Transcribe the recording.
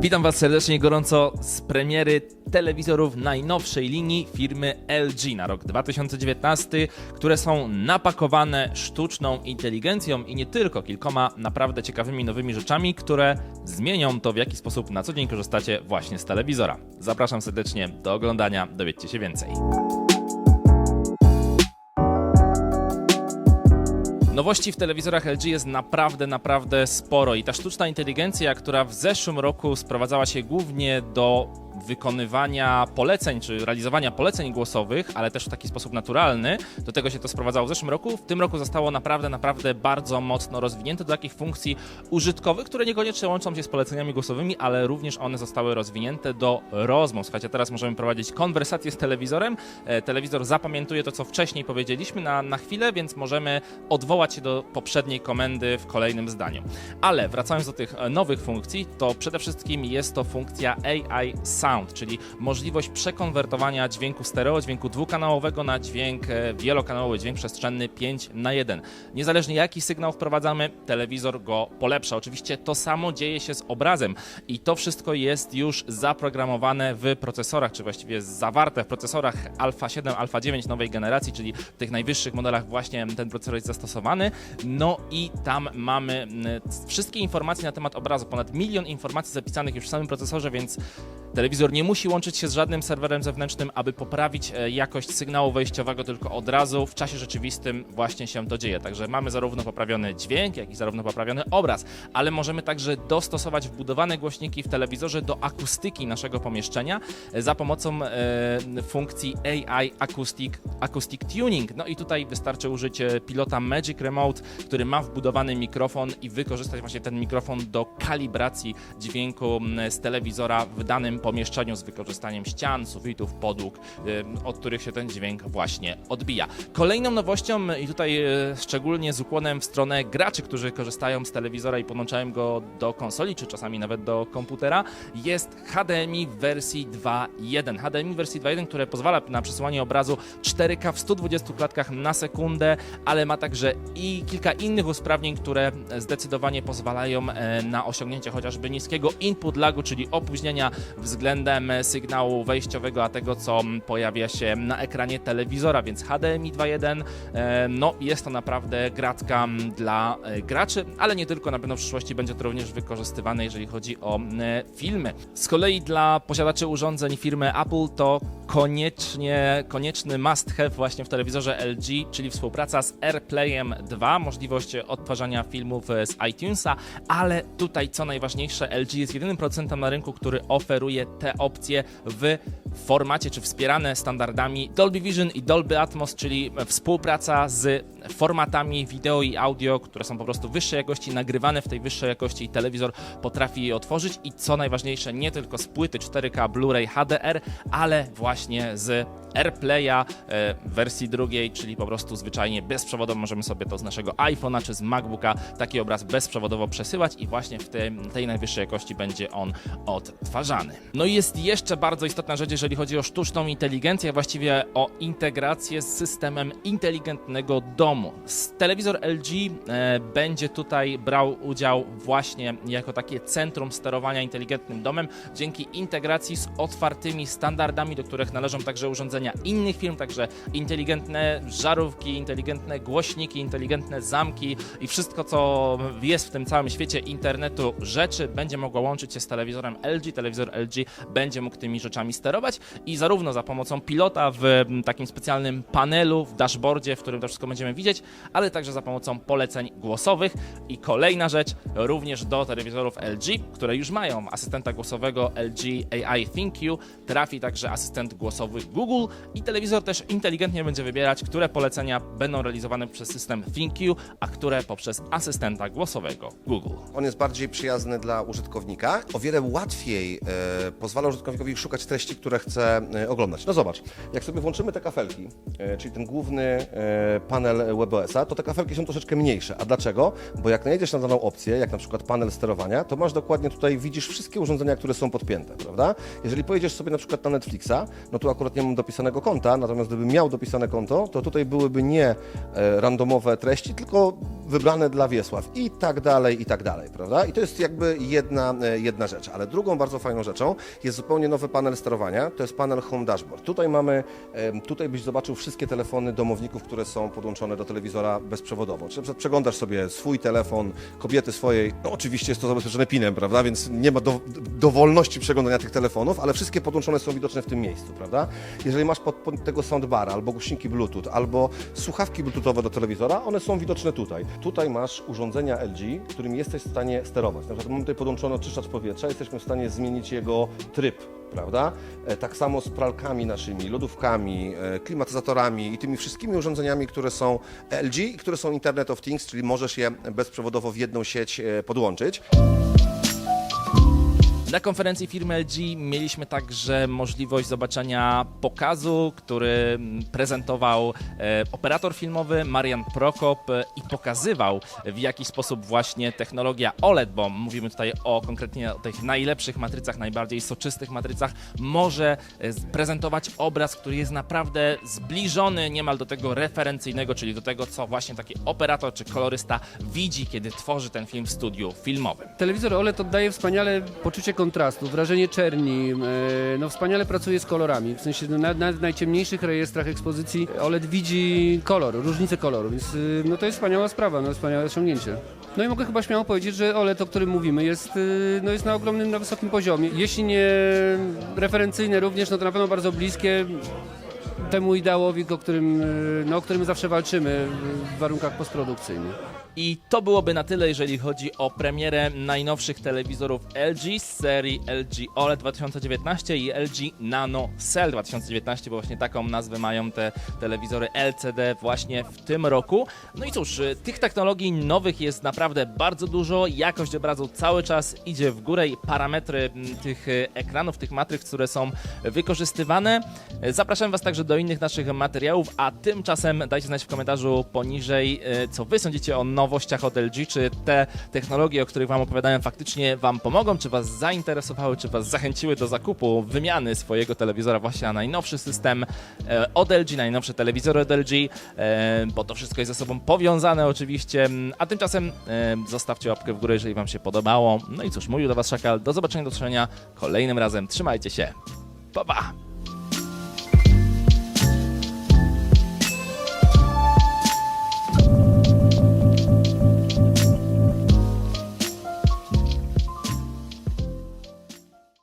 Witam Was serdecznie i gorąco z premiery telewizorów najnowszej linii firmy LG na rok 2019, które są napakowane sztuczną inteligencją i nie tylko kilkoma naprawdę ciekawymi nowymi rzeczami, które zmienią to, w jaki sposób na co dzień korzystacie właśnie z telewizora. Zapraszam serdecznie do oglądania, dowiedzcie się więcej. Nowości w telewizorach LG jest naprawdę, naprawdę sporo i ta sztuczna inteligencja, która w zeszłym roku sprowadzała się głównie do wykonywania poleceń, czy realizowania poleceń głosowych, ale też w taki sposób naturalny. Do tego się to sprowadzało w zeszłym roku. W tym roku zostało naprawdę, naprawdę bardzo mocno rozwinięte do takich funkcji użytkowych, które niekoniecznie łączą się z poleceniami głosowymi, ale również one zostały rozwinięte do rozmów. Słuchajcie, teraz możemy prowadzić konwersację z telewizorem. E, Telewizor zapamiętuje to, co wcześniej powiedzieliśmy na, na chwilę, więc możemy odwołać się do poprzedniej komendy w kolejnym zdaniu. Ale wracając do tych e, nowych funkcji, to przede wszystkim jest to funkcja AI Sound, czyli możliwość przekonwertowania dźwięku stereo, dźwięku dwukanałowego na dźwięk e, wielokanałowy, dźwięk przestrzenny 5 na 1. Niezależnie jaki sygnał wprowadzamy, telewizor go polepsza. Oczywiście to samo dzieje się z obrazem i to wszystko jest już zaprogramowane w procesorach, czy właściwie zawarte w procesorach Alpha 7, Alpha 9 nowej generacji, czyli w tych najwyższych modelach właśnie ten procesor jest zastosowany. No i tam mamy wszystkie informacje na temat obrazu, ponad milion informacji zapisanych już w samym procesorze, więc Telewizor nie musi łączyć się z żadnym serwerem zewnętrznym, aby poprawić e, jakość sygnału wejściowego, tylko od razu w czasie rzeczywistym właśnie się to dzieje. Także mamy zarówno poprawiony dźwięk, jak i zarówno poprawiony obraz, ale możemy także dostosować wbudowane głośniki w telewizorze do akustyki naszego pomieszczenia e, za pomocą e, funkcji AI Acoustic, Acoustic Tuning. No i tutaj wystarczy użyć e, pilota Magic Remote, który ma wbudowany mikrofon i wykorzystać właśnie ten mikrofon do kalibracji dźwięku z telewizora w danym pomieszczeniu z wykorzystaniem ścian, sufitów, podłóg, od których się ten dźwięk właśnie odbija. Kolejną nowością i tutaj y, szczególnie z ukłonem w stronę graczy, którzy korzystają z telewizora i podłączają go do konsoli, czy czasami nawet do komputera, jest HDMI w wersji 2.1. HDMI w wersji 2.1, które pozwala na przesyłanie obrazu 4K w 120 klatkach na sekundę, ale ma także i kilka innych usprawnień, które zdecydowanie pozwalają e, na osiągnięcie chociażby niskiego input lagu, czyli opóźnienia względem sygnału wejściowego, a tego co pojawia się na ekranie telewizora, więc HDMI 2.1 e, no jest to naprawdę gratka dla e, graczy, ale nie tylko, na pewno w przyszłości będzie to również wykorzystywane, jeżeli chodzi o e, filmy. Z kolei dla posiadaczy urządzeń firmy Apple to koniecznie, konieczny must have właśnie w telewizorze LG, czyli współpraca z AirPlayem 2, możliwość odtwarzania filmów z iTunesa, ale tutaj co najważniejsze, LG jest jedynym producentem na rynku, który oferuje te opcje w formacie, czy wspierane standardami Dolby Vision i Dolby Atmos, czyli współpraca z formatami wideo i audio, które są po prostu wyższej jakości, nagrywane w tej wyższej jakości i telewizor potrafi je otworzyć i co najważniejsze, nie tylko z płyty 4K Blu-ray HDR, ale właśnie z AirPlaya e, wersji drugiej, czyli po prostu zwyczajnie bezprzewodowo możemy sobie to z naszego iPhone'a czy z MacBooka taki obraz bezprzewodowo przesyłać i właśnie w tym, tej najwyższej jakości będzie on odtwarzany. No i jest jeszcze bardzo istotna rzecz, jeżeli chodzi o sztuczną inteligencję, właściwie o integrację z systemem inteligentnego domu. Telewizor LG e, będzie tutaj brał udział właśnie jako takie centrum sterowania inteligentnym domem dzięki integracji z otwartymi standardami, do których należą także urządzenia innych firm, także inteligentne żarówki, inteligentne głośniki, inteligentne zamki i wszystko, co jest w tym całym świecie internetu rzeczy, będzie mogło łączyć się z telewizorem LG. Telewizor LG będzie mógł tymi rzeczami sterować i zarówno za pomocą pilota w takim specjalnym panelu, w dashboardzie, w którym to wszystko będziemy widzieć, ale także za pomocą poleceń głosowych. I kolejna rzecz, również do telewizorów LG, które już mają asystenta głosowego LG AI ThinQ, trafi także asystent głosowy Google i telewizor też inteligentnie będzie wybierać, które polecenia będą realizowane przez system ThinQ, a które poprzez asystenta głosowego Google. On jest bardziej przyjazny dla użytkownika. O wiele łatwiej e, pozwala użytkownikowi szukać treści, które chce e, oglądać. No zobacz, jak sobie włączymy te kafelki, e, czyli ten główny e, panel WebOS-a, to te kafelki są troszeczkę mniejsze. A dlaczego? Bo jak najedziesz na daną opcję, jak na przykład panel sterowania, to masz dokładnie tutaj, widzisz wszystkie urządzenia, które są podpięte, prawda? Jeżeli pojedziesz sobie na przykład na Netflixa, no tu akurat nie mam dopisanego konta, natomiast gdybym miał dopisane konto, to tutaj byłyby nie randomowe treści, tylko wybrane dla Wiesław i tak dalej, i tak dalej, prawda? I to jest jakby jedna, jedna rzecz. Ale drugą bardzo fajną rzeczą jest zupełnie nowy panel sterowania, to jest panel Home Dashboard. Tutaj mamy, tutaj byś zobaczył wszystkie telefony domowników, które są podłączone do telewizora bezprzewodowo. Czy na przeglądasz sobie swój telefon, kobiety swojej, no oczywiście jest to zabezpieczone pinem, prawda? Więc nie ma do, dowolności przeglądania tych telefonów, ale wszystkie podłączone są widoczne w tym miejscu, prawda? Jeżeli masz pod, pod tego soundbara, albo głośniki Bluetooth, albo słuchawki Bluetoothowe do telewizora, one są widoczne tutaj. Tutaj masz urządzenia LG, którymi jesteś w stanie sterować. Na przykład mamy tutaj podłączony oczyszczacz powietrza, jesteśmy w stanie zmienić jego tryb, prawda? E, Tak samo z pralkami naszymi, lodówkami, e, klimatyzatorami i tymi wszystkimi urządzeniami, które są LG i które są Internet of Things, czyli możesz je bezprzewodowo w jedną sieć e, podłączyć. Na konferencji firmy LG mieliśmy także możliwość zobaczenia pokazu, który prezentował e, operator filmowy Marian Prokop e, i pokazywał w jaki sposób właśnie technologia OLED, bo mówimy tutaj o konkretnie o tych najlepszych matrycach, najbardziej soczystych matrycach, może e, prezentować obraz, który jest naprawdę zbliżony niemal do tego referencyjnego, czyli do tego, co właśnie taki operator czy kolorysta widzi, kiedy tworzy ten film w studiu filmowym. Telewizor OLED oddaje wspaniale poczucie kontrastu, wrażenie czerni, e, no wspaniale pracuje z kolorami, w sensie no, nawet w najciemniejszych rejestrach ekspozycji OLED widzi kolor, różnicę koloru, więc y, no to jest wspaniała sprawa, no wspaniałe osiągnięcie. No i mogę chyba śmiało powiedzieć, że OLED, o którym mówimy, jest, y, no jest na ogromnym, na wysokim poziomie. Jeśli nie referencyjne również, no to na pewno bardzo bliskie temu ideałowi, o którym, y, no, o którym zawsze walczymy w warunkach postprodukcyjnych. I to byłoby na tyle, jeżeli chodzi o premierę najnowszych telewizorów LG z serii LG OLED 2019 i LG Nano Cell 2019, bo właśnie taką nazwę mają te telewizory LCD właśnie w tym roku. No i cóż, tych technologii nowych jest naprawdę bardzo dużo, jakość obrazu cały czas idzie w górę i parametry tych y, ekranów, tych matryc, które są wykorzystywane. Zapraszam Was także do innych naszych materiałów, a tymczasem dajcie znać w komentarzu poniżej, y, co Wy sądzicie o nowościach od LG, czy te technologie, o których Wam opowiadałem, faktycznie Wam pomogą, czy Was zainteresowały, czy Was zachęciły do zakupu, wymiany swojego telewizora właśnie na najnowszy system e, od LG, najnowsze telewizory od LG, e, bo to wszystko jest ze sobą powiązane oczywiście. A tymczasem e, zostawcie łapkę w górę, jeżeli Wam się podobało. No i cóż, mówił do Was Szakal, do zobaczenia, do usłyszenia kolejnym razem. Trzymajcie się. Pa, pa!